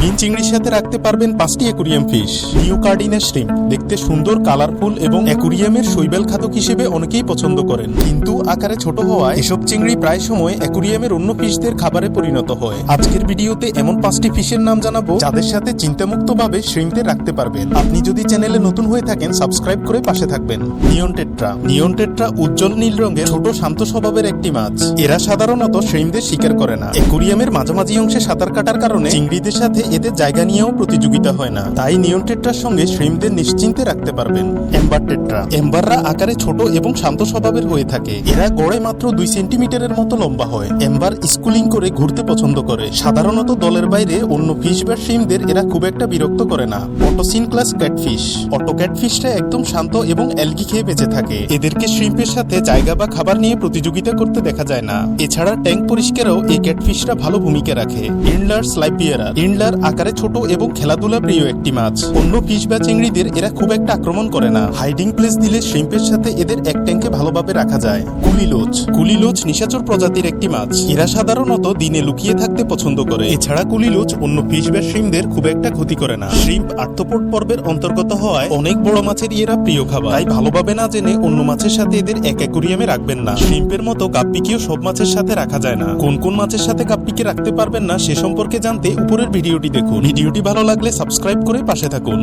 রঙিন চিংড়ির সাথে রাখতে পারবেন পাঁচটি aquarium fish neo caridina shrimp দেখতে সুন্দর কালারফুল এবং অ্যাকুরিয়ামের শৈবাল খাদক হিসেবে অনেকেই পছন্দ করেন। কিন্তু আকারে ছোট হওয়ায় এসব চিংড়ি প্রায় সময় অ্যাকুরিয়ামের অন্য ফিশদের খাবারে পরিণত হয়। আজকের ভিডিওতে এমন পাঁচটি ফিশের নাম জানাব যাদের সাথে চিন্তামুক্তভাবে শ্রিম্পে রাখতে পারবেন। আপনি যদি চ্যানেলে নতুন হয়ে থাকেন সাবস্ক্রাইব করে পাশে থাকবেন। নিয়ন টেট্রা নিয়ন টেট্রা উজ্জ্বল নীল রঙের ছোট শান্ত স্বভাবের একটি মাছ। এরা সাধারণত শ্রিমদের শিকার করে না। একুরিয়ামের মাঝামাঝি অংশে সাঁতার কাটার কারণে চিংড়িদের সাথে এদের জায়গা নিয়েও প্রতিযোগিতা হয় না। তাই নিয়ন টেট্রার সঙ্গে শ্রিমদের নিশ্চিন্তে রাখতে পারবেন। এম্বার টেট্রা এম্বাররা আকারে ছোট এবং শান্ত স্বভাবের হয়ে থাকে। এরা গড়ে মাত্র দুই সেন্টিমিটারের মতো লম্বা হয়। এম্বার স্কুলিং করে ঘুরতে পছন্দ করে। সাধারণত দলের বাইরে অন্য ফিশ বা শ্রিমদের এরা খুব একটা বিরক্ত করে না। অটোসিন ক্লাস ক্যাটফিশ। অটো ক্যাটফিশটা একদম শান্ত এবং অ্যালগি খেয়ে বেঁচে থাকে। এদেরকে শ্রিম্পের সাথে জায়গা বা খাবার নিয়ে প্রতিযোগিতা করতে দেখা যায় না। এছাড়া ট্যাঙ্ক পরিষ্কারেও এই ক্যাটফিশরা ভালো ভূমিকা রাখে। ইন্ডলার স্লাইপিয়ারা ইন্ডলার আকারে ছোট এবং খেলাধুলা প্রিয় একটি মাছ। অন্য ফিশ বা চিংড়িদের এরা খুব একটা আক্রমণ করে না। হাইডিং প্লেস দিলে শ্রিম্পের সাথে এদের এক ট্যাঙ্কে ভালোভাবে রাখা যায়। কুলিলোচ কুলিলোচ নিশাচর প্রজাতির একটি মাছ। এরা সাধারণত দিনে লুকিয়ে থাকতে পছন্দ করে। এছাড়া কুলিলোচ অন্য ফিশ বা শ্রিমদের খুব একটা ক্ষতি করে না। শ্রিম্প আর্থপোড পর্বের অন্তর্গত হওয়ায় অনেক বড় মাছের এরা প্রিয় খাবার। তাই ভালোভাবে না জেনে অন্য মাছের সাথে এদের এক অ্যাকুরিয়ামে রাখবেন না। শ্রিম্পের মতো কাপ্পিকেও সব মাছের সাথে রাখা যায় না। কোন কোন মাছের সাথে কাপ্পিকে রাখতে পারবেন না সে সম্পর্কে জানতে উপরের ভিডিওটি দেখুন। ভিডিওটি ভালো লাগলে সাবস্ক্রাইব করে পাশে থাকুন।